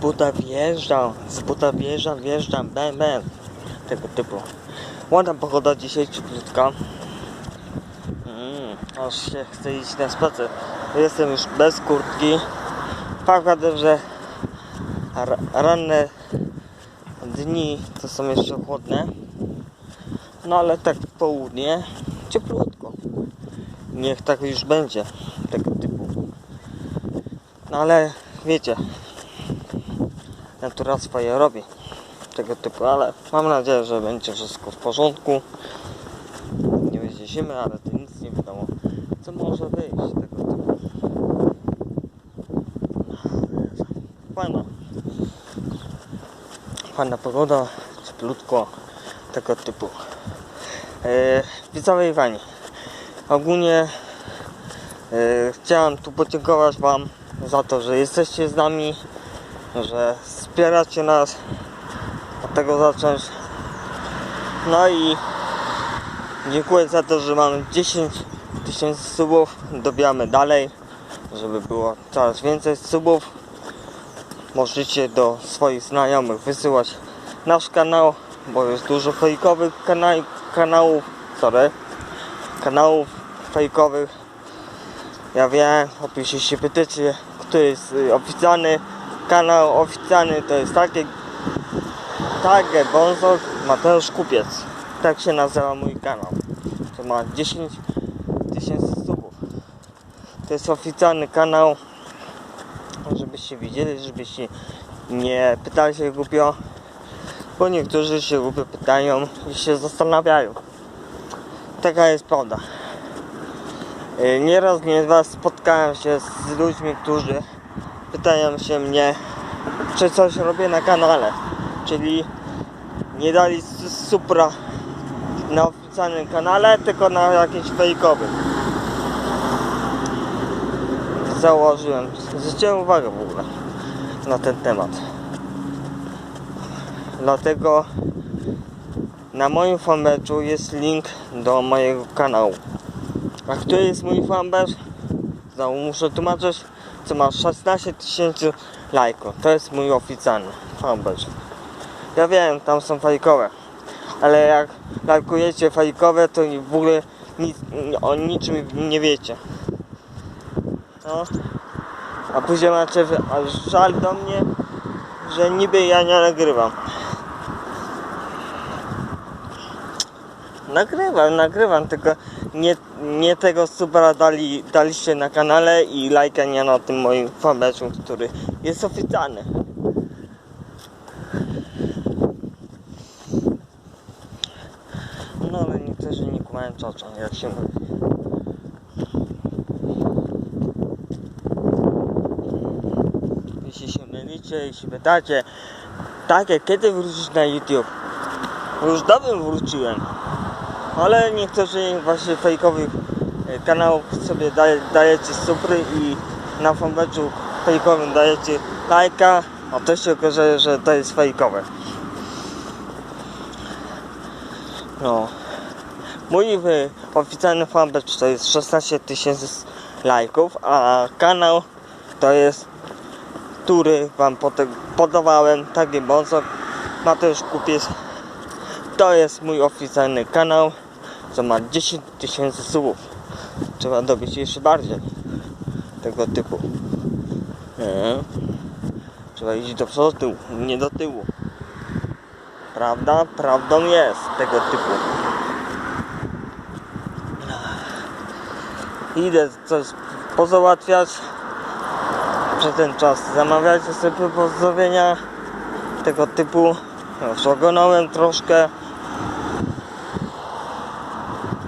buta wjeżdżam, z buta wjeżdżam, wjeżdżam, bam, bam. Tego typu. Ładna pogoda dzisiaj, cieplutko. Mm, aż się chce iść na spacer. Jestem już bez kurtki. Fakt, że ra- ranne dni to są jeszcze chłodne. No ale tak w południe cieplutko. Niech tak już będzie. Tego typu. No ale wiecie, natura swoje robi. Tego typu, ale mam nadzieję, że będzie wszystko w porządku. Nie będzie zimy, ale to nic nie wiadomo. Co może wyjść tego typu. Fajna. Fajna pogoda, cieplutko, tego typu. E, widzowie ogólnie e, chciałem tu podziękować Wam za to, że jesteście z nami, że wspieracie nas. Od tego zacząć. No i dziękuję za to, że mamy 10 tysięcy subów. Dobijamy dalej, żeby było coraz więcej subów. Możecie do swoich znajomych wysyłać nasz kanał, bo jest dużo fejkowych kana kanałów, sorry, kanałów fejkowych. Ja wiem, opiszcie się pytacie, który jest y, oficjalny kanał oficjalny, to jest takie Tage Bonzo Mateusz Kupiec. Tak się nazywa mój kanał. To ma 10 tysięcy subów. To jest oficjalny kanał, żebyście widzieli, żebyście nie pytali się głupio, bo niektórzy się głupio pytają i się zastanawiają. Taka jest prawda. Y, Nieraz nie raz spotkałem się z ludźmi, którzy pytają się mnie, czy coś robię na kanale. Czyli nie dali supra na oficjalnym kanale, tylko na jakimś fejkowym. Założyłem, zwróciłem uwagę w ogóle na ten temat. Dlatego na moim fanpage'u jest link do mojego kanału. A który jest mój fanpage? Znowu muszę tłumaczyć, co ma 16 tysięcy lajków. To jest mój oficjalny fanpage. Ja wiem, tam są fajkowe. Ale jak lajkujecie fajkowe, to w ogóle nic, o niczym nie wiecie. No. A później macie żal do mnie, że niby ja nie nagrywam. Nagrywam, nagrywam, tylko nie, nie tego supera dali, daliście na kanale i lajka nie na tym moim fanpage'u, który jest oficjalny. No ale niektórzy nie kumają czoczą, jak się mówi. Jeśli się mylicie, jeśli pytacie, takie, kiedy wrócisz na YouTube? Już dawno wróciłem. Ale niektórzy właśnie fejkowych e, kanałów sobie daje, dajecie supry i na fanpage'u fejkowym dajecie lajka, a to się okaże, że to jest fejkowe. No. Mój oficjalny fanpage to jest 16 tysięcy lajków, a kanał to jest, który wam podawałem, taki bonzo, Mateusz Kupiec. To jest mój oficjalny kanał, co ma 10 tysięcy subów. Trzeba dobić jeszcze bardziej tego typu. Nie. Trzeba iść do przodu, nie do tyłu. Prawda? Prawdą jest tego typu. Idę coś pozałatwiać. Przez ten czas zamawiajcie sobie pozdrowienia tego typu. Już oglądałem troszkę.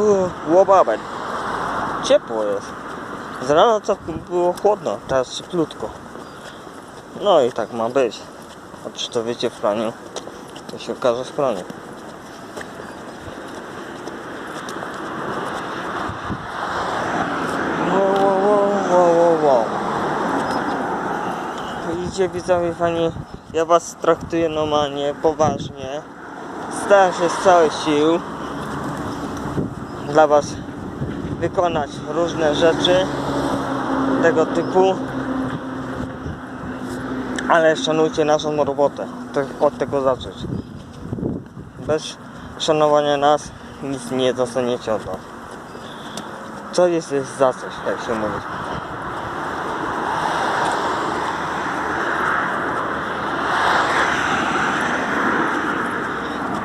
Uuu, łobabek. Ciepło jest. Z rana to było chłodno, teraz cieplutko. No i tak ma być. A czy to wiecie w praniu? To się okaże w praniu. Widzicie widzowie fani, ja was traktuję normalnie, poważnie. Staram się z całych sił dla was wykonać różne rzeczy tego typu. Ale szanujcie naszą robotę. To od tego zacząć. Bez szanowania nas nic nie dostaniecie od nas. Co jest, jest za coś, jak się mówi.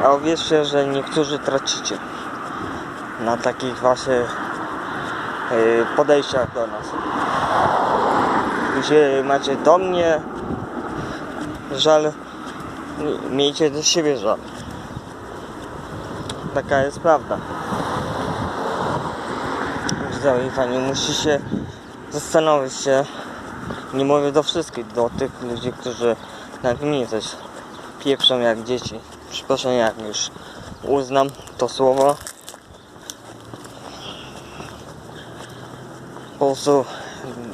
A uwierzcie, że niektórzy tracicie na takich właśnie y, podejściach do nas. Gdzie macie do mnie żal, mi- miejcie do siebie żal. Taka jest prawda. Widzowie, pani musi się zastanowić się, nie mówię do wszystkich, do tych ludzi, którzy na mnie coś pieprzą jak dzieci. Przepraszam, jak już uznam to słowo. Po prostu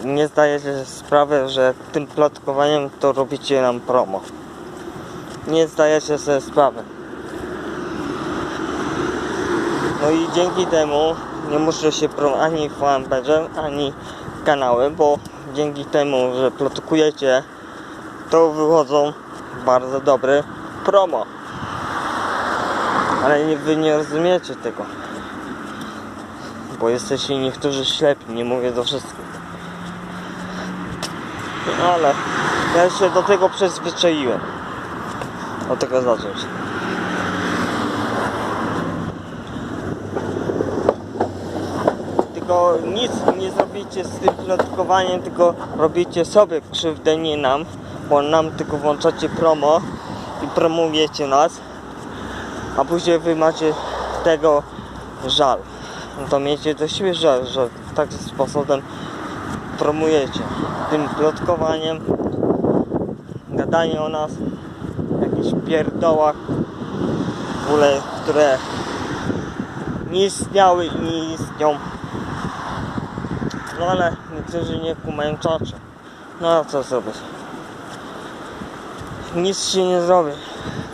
nie zdajecie sprawy, że tym plotkowaniem to robicie nam promo. Nie zdajecie sobie sprawy. No i dzięki temu nie muszę się pro ani fanpage'em, ani kanałem, bo dzięki temu, że plotkujecie, to wychodzą bardzo dobre promo. Ale nie, wy nie rozumiecie tego. Bo jesteście niektórzy ślepi, nie mówię do wszystkich. No ale ja się do tego przyzwyczaiłem. Od tego zacząć. Tylko nic nie zrobicie z tym plotkowaniem, tylko robicie sobie krzywdę, nie nam, bo nam tylko włączacie promo i promujecie nas, a później wy macie tego żal. To miejcie do siebie żal, że takim sposobem promujecie. Tym plotkowaniem, gadanie o nas, jakichś pierdołach, w ogóle, które nie istniały i nie istnią. No ale niektórzy nie kumają czaczy. No a co zrobić? Nic się nie zrobi.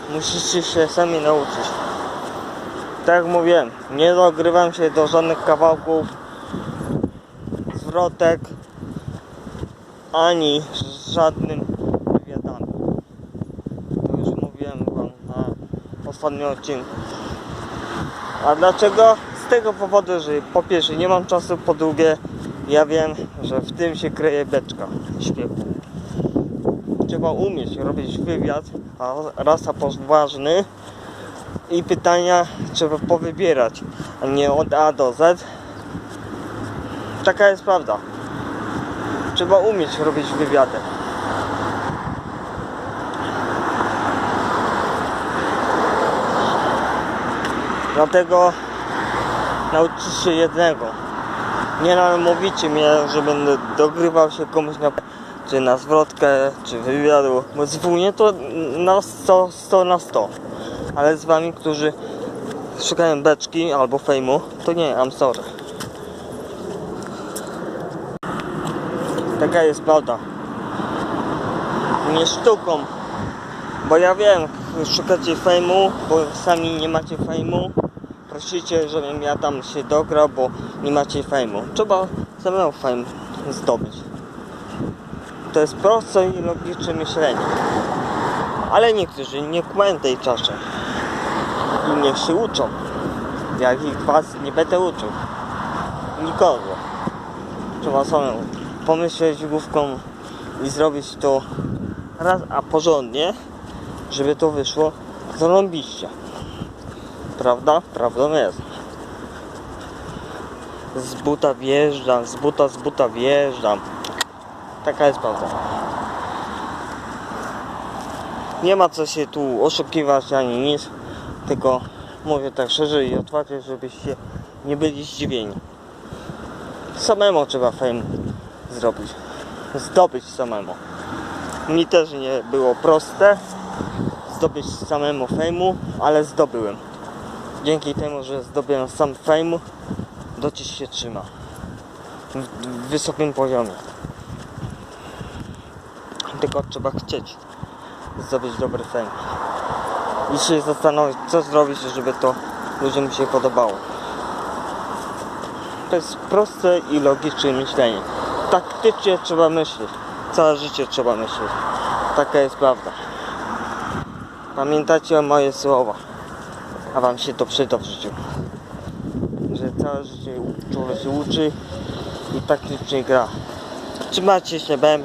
Musicie się sami nauczyć. Tak jak mówiłem, nie dogrywam się do żadnych kawałków, zwrotek, ani żadnym wywiadami. To już mówiłem wam na ostatnim odcinku. A dlaczego? Z tego powodu, że po pierwsze nie mam czasu, po drugie ja wiem, że w tym się kryje beczka śpiewu. Trzeba umieć robić wywiad, a raz a i pytania trzeba powybierać, a nie od A do Z. Taka jest prawda. Trzeba umieć robić wywiady. Dlatego nauczyć się jednego. Nie namówicie mnie, że będę dogrywał się komuś na czy na zwrotkę, czy wywiadu. Bo zwólnię to na 100, 100 na 100. Ale z wami, którzy szukają beczki albo fejmu, to nie, I'm sorry. Taka jest prawda. Nie sztuką. Bo ja wiem, szukacie fejmu, bo sami nie macie fejmu. Prosicie, żebym ja tam się dograł, bo nie macie fejmu. Trzeba samemu fame zdobyć. To jest proste i logiczne myślenie. Ale niektórzy nie kumają tej czaszy. I niech się uczą. Jak ich was nie będę uczył. Nikogo. Trzeba samemu pomyśleć główką i zrobić to raz, a porządnie, żeby to wyszło zarąbiście. Prawda? Prawdą jest. Z buta wjeżdżam, z buta, z buta wjeżdżam. Taka jest prawda. Nie ma co się tu oszukiwać ani nic, tylko mówię tak szczerze i otwarcie, żebyście nie byli zdziwieni. Samemu trzeba fame zrobić. Zdobyć samemu. Mi też nie było proste zdobyć samemu fejmu, ale zdobyłem. Dzięki temu, że zdobyłem sam fejmu, do dziś się trzyma. W, w wysokim poziomie. Tylko trzeba chcieć zdobyć dobry fame. I się zastanowić, co zrobić, żeby to ludziom się podobało. To jest proste i logiczne myślenie. Taktycznie trzeba myśleć. Całe życie trzeba myśleć. Taka jest prawda. Pamiętacie o moje słowa. A wam się to przyda w życiu. Że całe życie człowiek się uczy i tak się gra. Trzymajcie się, bam.